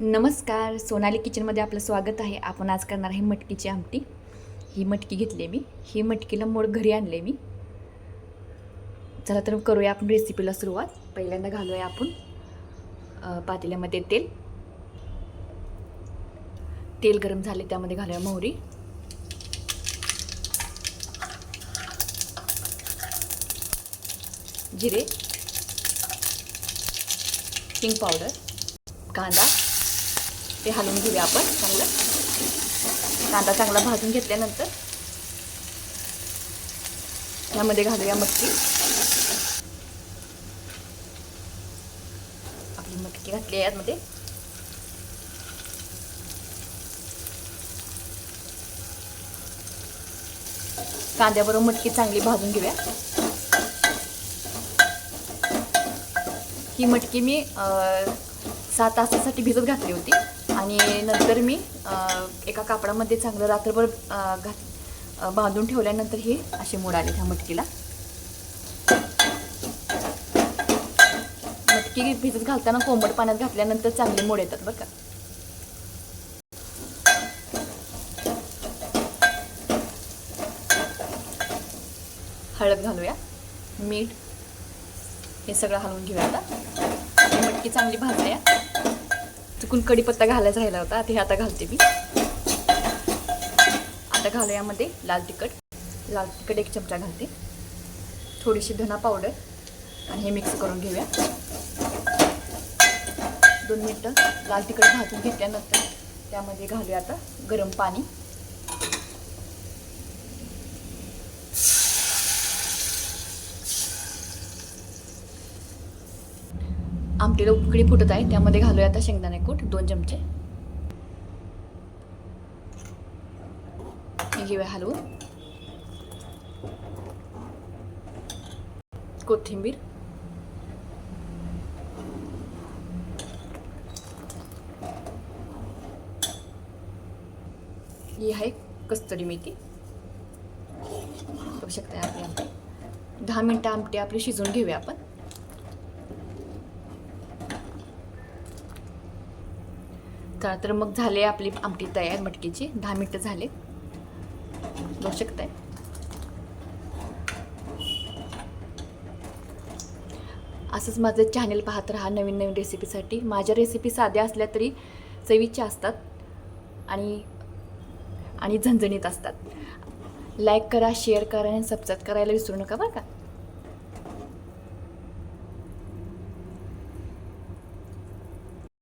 नमस्कार सोनाली किचनमध्ये आपलं स्वागत आहे. आपण आज करणार आहे मटकीची आमटी. ही मटकी घेतली मी. ही मटकीला मोड घरी आणले मी. चला तर करूया आपण रेसिपीला सुरुवात. पहिल्यांदा घालूया आपण पातेल्यामध्ये तेल. तेल गरम झाले त्यामध्ये घालूया मोहरी. जिरे. हिंग पावडर कांदा. ते हलवून घेऊया आपण चांगलं. कांदा चांगला भाजून घेतल्यानंतर यामध्ये घालूया मटकी. आपली मटकी घातली आहे यामध्ये. कांद्याबरोबर मटकी चांगली भाजून घेऊया. ही मटकी मी अ, सहा तासासाठी भिजत घातली होती. आणि नंतर मी एका कापडामध्ये चांगलं रात्रभर घात बांधून ठेवल्यानंतर हे असे मोड आले ह्या मटकीला. मटकी भिजत घालताना कोंबड पाण्यात घातल्यानंतर चांगले मोड येतात बरं का. हळद घालूया मीठ हे सगळं हलवून घेऊया आता. मटकी चांगली भाजूया. चुकून कढीपत्ता घालायचा राहिला होता ते आता घालते मी. आता घालू यामध्ये लाल तिखट. लाल तिखट एक चमचा घालते. थोडीशी धना पावडर आणि हे मिक्स करून घेऊया. दोन मिनटं लाल तिखट भाजून घेतल्यानंतर त्यामध्ये घालूया आता गरम पाणी. आमटीला उकळी फुटत आहे त्यामध्ये घालूया आता शेंगदाणे कूट दोन चमचे. घेऊया हलवून. कोथिंबीर. ही आहे कस्तुरी मेथी. बघू शकता आपली आमटी. दहा मिनटं आमटी आपली शिजवून घेऊया आपण. का? तर मग झाले आपली आमटी तयार मटकीची. दहा मिनटं झाले. बघू शकताय असंच माझं चॅनल पाहत राहा नवीन नवीन रेसिपीसाठी माझ्या रेसिपी साध्या असल्या तरी चवीच्या असतात आणि आणि झणझणीत असतात. लाईक करा शेअर करा आणि सबस्क्राईब करायला विसरू नका बरं का?